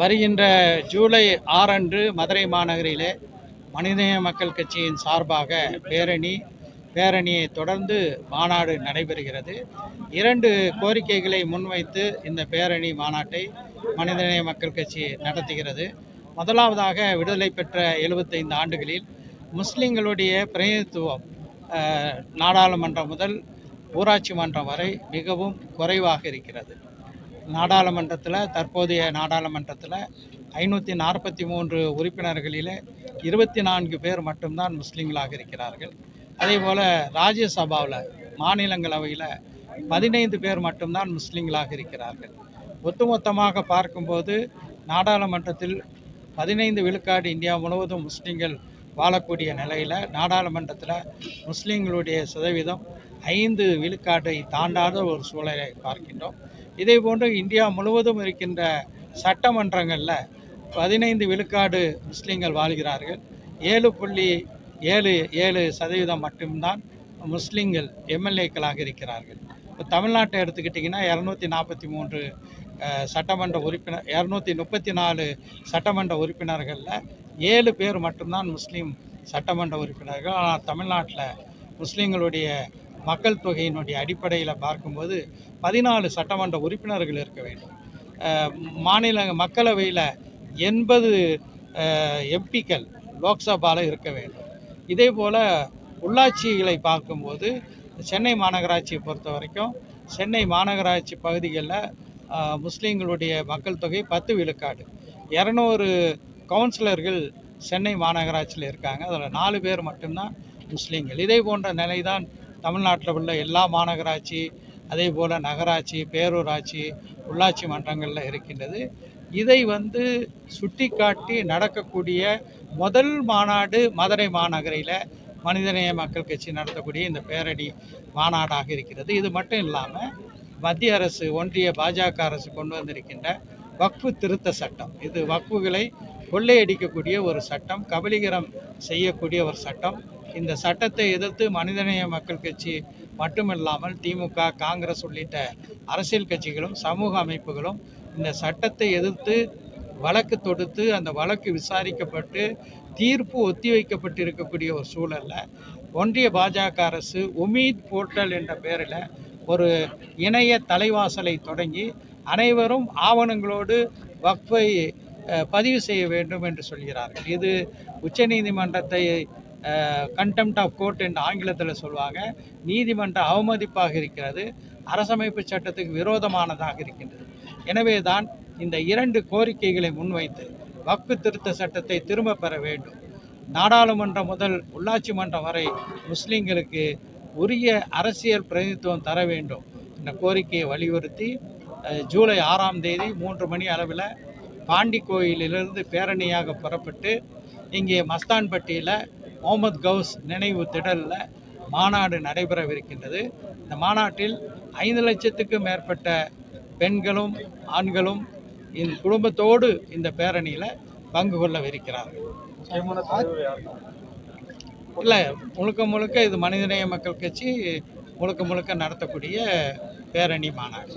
வருகின்ற ஜூலை ஆறன்று மதுரை மாநகரிலே மனிதநேய மக்கள் கட்சியின் சார்பாக பேரணி பேரணியை தொடர்ந்து மாநாடு நடைபெறுகிறது. இரண்டு கோரிக்கைகளை முன்வைத்து இந்த பேரணி மாநாட்டை மனிதநேய மக்கள் கட்சி நடத்துகிறது. முதலாவதாக விடுதலை பெற்ற எழுபத்தைந்து ஆண்டுகளில் முஸ்லிம்களுடைய பிரதிநிதித்துவம் நாடாளுமன்றம் முதல் ஊராட்சி மன்றம் வரை மிகவும் குறைவாக இருக்கிறது. நாடாளுமன்றத்தில் தற்போதைய நாடாளுமன்றத்தில் ஐநூற்றி நாற்பத்தி மூன்று உறுப்பினர்களில் இருபத்தி நான்கு பேர் மட்டும்தான் முஸ்லீம்களாக இருக்கிறார்கள். அதே போல் ராஜ்யசபாவில் மாநிலங்களவையில் பதினைந்து பேர் மட்டும்தான் முஸ்லீம்களாக இருக்கிறார்கள். ஒட்டுமொத்தமாக பார்க்கும்போது நாடாளுமன்றத்தில் பதினைந்து விழுக்காடு இந்தியா முழுவதும் முஸ்லீம்கள் வாழக்கூடிய நிலையில் நாடாளுமன்றத்தில் முஸ்லீம்களுடைய சதவீதம் ஐந்து விழுக்காட்டை தாண்டாத ஒரு சூழலை பார்க்கின்றோம். இதே போன்று இந்தியா முழுவதும் இருக்கின்ற சட்டமன்றங்களில் பதினைந்து விழுக்காடு முஸ்லீம்கள் வாழ்கிறார்கள். ஏழு புள்ளி ஏழு ஏழு சதவீதம் மட்டும்தான் முஸ்லீம்கள் எம்எல்ஏக்களாக இருக்கிறார்கள். இப்போ தமிழ்நாட்டை எடுத்துக்கிட்டிங்கன்னா இரநூத்தி நாற்பத்தி மூன்று சட்டமன்ற உறுப்பினர் இரநூத்தி முப்பத்தி நாலு சட்டமன்ற உறுப்பினர்களில் ஏழு பேர் மட்டும்தான் முஸ்லீம் சட்டமன்ற உறுப்பினர்கள். ஆனால் தமிழ்நாட்டில் முஸ்லீம்களுடைய மக்கள் தொகையினுடைய அடிப்படையில் பார்க்கும்போது பதினாலு சட்டமன்ற உறுப்பினர்கள் இருக்க வேண்டும். மாநில மக்களவையில் எண்பது எம்பிக்கள் லோக்சபாவில் இருக்க வேண்டும். இதே போல் உள்ளாட்சிகளை பார்க்கும்போது சென்னை மாநகராட்சியை பொறுத்த வரைக்கும் சென்னை மாநகராட்சி பகுதிகளில் முஸ்லீம்களுடைய மக்கள் தொகை பத்து விழுக்காடு. இரநூறு கவுன்சிலர்கள் சென்னை மாநகராட்சியில் இருக்காங்க. அதில் நாலு பேர் மட்டும்தான் முஸ்லீம்கள். இதே போன்ற நிலைதான் தமிழ்நாட்டில் உள்ள எல்லா மாநகராட்சி அதே போல் நகராட்சி பேரூராட்சி உள்ளாட்சி மன்றங்களில் இருக்கின்றது. இதை வந்து சுட்டிக்காட்டி நடக்கக்கூடிய முதல் மாநாடு மதுரை மாநகரில் மனிதநேய மக்கள் கட்சி நடத்தக்கூடிய இந்த பேரணி மாநாடாக இருக்கிறது. இது மட்டும் இல்லாமல் மத்திய அரசு ஒன்றிய பாஜக அரசு கொண்டு வந்திருக்கின்ற வக்ஃபு திருத்த சட்டம். இது வக்ஃபுகளை கொள்ளையடிக்கக்கூடிய ஒரு சட்டம் கபலீகரம் செய்யக்கூடிய ஒரு சட்டம். இந்த சட்டத்தை எதிர்த்து மனிதநேய மக்கள் கட்சி மட்டுமில்லாமல் திமுக காங்கிரஸ் உள்ளிட்ட அரசியல் கட்சிகளும் சமூக அமைப்புகளும் இந்த சட்டத்தை எதிர்த்து வழக்கு தொடுத்து அந்த வழக்கு விசாரிக்கப்பட்டு தீர்ப்பு ஒத்திவைக்கப்பட்டு இருக்கக்கூடிய ஒரு சூழலில் ஒன்றிய பாஜக அரசு உமீத் போர்ட்டல் என்ற பெயரில் ஒரு இணைய தலைவாசலை தொடங்கி அனைவரும் ஆவணங்களோடு வக்ஃபை பதிவு செய்ய வேண்டும் என்று சொல்கிறார்கள். இது உச்சநீதிமன்றத்தை கண்டெம்ட் ஆஃப் கோர்ட் என்று ஆங்கிலத்தில் சொல்லுவாங்க. நீதிமன்ற அவமதிப்பாக இருக்கிறது. அரசமைப்பு சட்டத்துக்கு விரோதமானதாக இருக்கின்றது. எனவே தான் இந்த இரண்டு கோரிக்கைகளை முன்வைத்து வக்கு திருத்த சட்டத்தை திரும்ப பெற வேண்டும். நாடாளுமன்றம் முதல் உள்ளாட்சி மன்றம் வரை முஸ்லீம்களுக்கு உரிய அரசியல் பிரதிநிதித்துவம் தர வேண்டும். என்ற கோரிக்கையை வலியுறுத்தி ஜூலை ஆறாம் தேதி மூன்று மணி அளவில் பாண்டி கோயிலிலிருந்து பேரணியாக புறப்பட்டு இங்கே மஸ்தான்பட்டியில் முகமது கவுஸ் நினைவு திடலில் மாநாடு நடைபெறவிருக்கின்றது. இந்த மாநாட்டில் ஐந்து லட்சத்துக்கும் மேற்பட்ட பெண்களும் ஆண்களும் இந்த குடும்பத்தோடு இந்த பேரணியில் பங்கு கொள்ளவிருக்கிறார்கள் இல்லை முழுக்க முழுக்க இது மனிதநேய மக்கள் கட்சி முழுக்க முழுக்க நடத்தக்கூடிய பேரணி மாநாடு.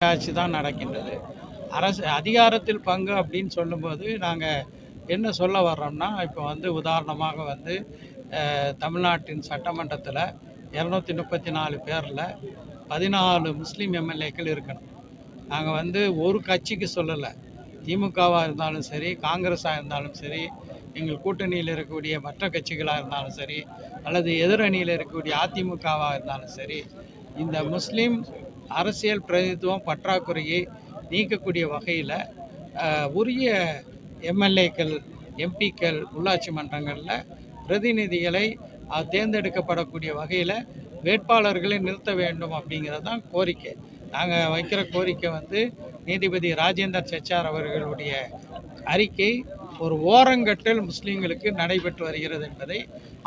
ஆட்சி தான் நடக்கின்றது. அரசு அதிகாரத்தில் பங்கு அப்படின்னு சொல்லும்போது நாங்கள் என்ன சொல்ல வர்றோம்னா இப்போ வந்து உதாரணமாக வந்து தமிழ்நாட்டின் சட்டமன்றத்தில் இரநூத்தி முப்பத்தி நாலு பேரில் பதினாலு முஸ்லீம் எம்எல்ஏக்கள் இருக்கணும். நாங்கள் வந்து ஒரு கட்சிக்கு சொல்லலை. திமுகவாக இருந்தாலும் சரி காங்கிரஸாக இருந்தாலும் சரி எங்கள் கூட்டணியில் இருக்கக்கூடிய மற்ற கட்சிகளாக இருந்தாலும் சரி அல்லது எதிரணியில் இருக்கக்கூடிய அதிமுகவாக இருந்தாலும் சரி இந்த முஸ்லீம் அரசியல் பிரதித்துவம் பற்றாக்குறையை நீக்கக்கூடிய வகையில் உரிய எம்எல்ஏக்கள் எம்பிக்கள் உள்ளாட்சி மன்றங்களில் பிரதிநிதிகளை தேர்ந்தெடுக்கப்படக்கூடிய வகையில் வேட்பாளர்களை நிறுத்த வேண்டும் அப்படிங்கிறது தான் கோரிக்கை. நாங்கள் வைக்கிற கோரிக்கை வந்து நீதிபதி ராஜேந்தர் சச்சார் அவர்களுடைய அறிக்கை ஒரு ஓரங்கட்டல் முஸ்லீம்களுக்கு நடைபெற்று வருகிறது என்பதை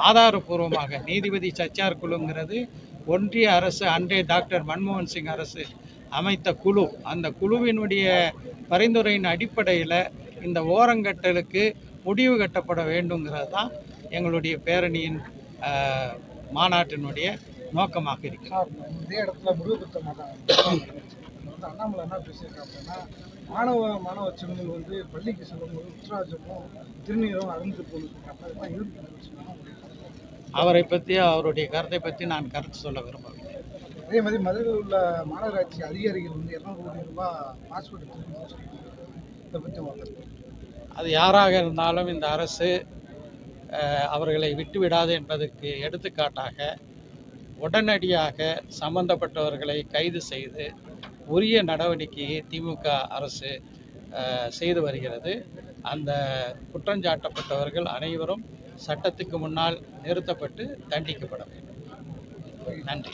ஆதாரபூர்வமாக நீதிபதி சச்சார் குழுங்கிறது ஒன்றிய அரசு அன்றைய டாக்டர் மன்மோகன் சிங் அரசு அமைத்த குழு. அந்த குழுவினுடைய பரிந்துரையின் அடிப்படையில் இந்த ஓரங்கட்டலுக்கு முடிவு கட்டப்பட வேண்டுங்கிறது தான் எங்களுடைய பேரணியின் மாநாட்டினுடைய நோக்கமாக இருக்கிறது சார் இதே இடத்துல பெற்ற மாட்டாங்க அண்ணாமலை என்ன பேசியிருக்காங்க அப்படின்னா மாணவ மாணவ செல்வங்கள் வந்து பள்ளிக்கு செல்லும்போது உத்ராஜமும் திருநீரும் அருந்து இருக்கு அவரை பற்றி அவருடைய கருத்தை பற்றி நான் கருத்து சொல்ல விரும்பவில்லை. அதே மாதிரி மதுரையில் உள்ள மாநகராட்சி அதிகாரிகள் வந்து இரநூறு கோடி ரூபாய் பாஸ்போர்ட் இதை பற்றி அது யாராக இருந்தாலும் இந்த அரசு அவர்களை விட்டுவிடாது என்பதற்கு எடுத்துக்காட்டாக உடனடியாக சம்பந்தப்பட்டவர்களை கைது செய்து உரிய நடவடிக்கையை திமுக அரசு செய்து வருகிறது. அந்த குற்றஞ்சாட்டப்பட்டவர்கள் அனைவரும் சட்டத்துக்கு முன்னால் நிறுத்தப்பட்டு தண்டிக்கப்பட வேண்டும். நன்றி.